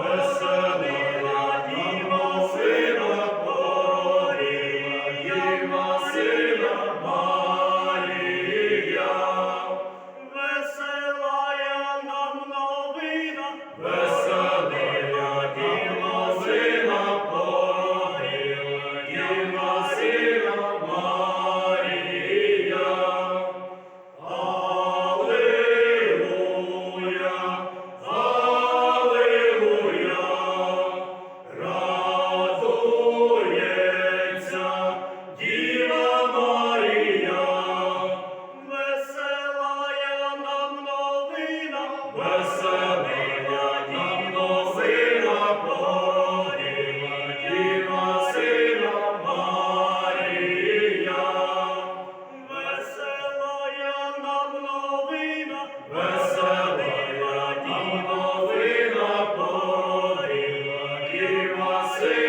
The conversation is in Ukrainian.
Well Веселая нам новина, Весела діва, Сина,